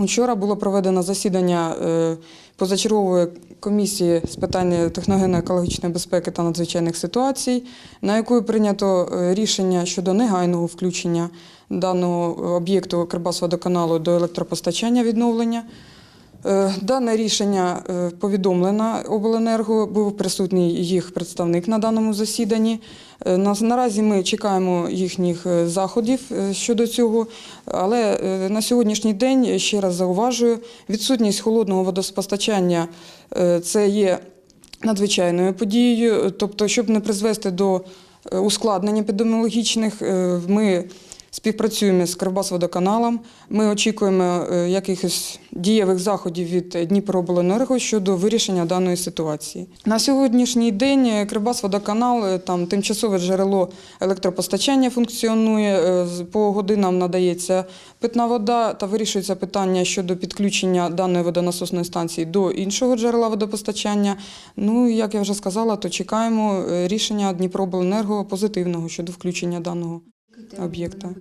Вчора було проведено засідання е, позачергової комісії з питань техногенно-екологічної безпеки та надзвичайних ситуацій, на якої прийнято е, рішення щодо негайного включення даного об'єкту Кирбасводоканалу до електропостачання відновлення. Е, Дане рішення е, повідомлено обленерго, був присутній їх представник на даному засіданні. Е, Наразі ми чекаємо їхніх заходів щодо цього, але на сьогоднішній день ще раз зауважую, відсутність холодного водопостачання е, це є надзвичайною подією. Тобто, щоб не призвести до ускладнень епідеміологічних, ми співпрацюємо з Кривбасводоканалом. Ми очікуємо е, якихось дієвих заходів від Дніпрообленерго щодо вирішення даної ситуації. На сьогоднішній день е, Кривбасводоканал, е, там тимчасове джерело електропостачання функціонує. По годинам надається питна вода та вирішується питання щодо підключення даної водонасосної станції до іншого джерела водопостачання. Ну, як я вже сказала, то чекаємо рішення Дніпрообленерго позитивного щодо включення даного об'єкта.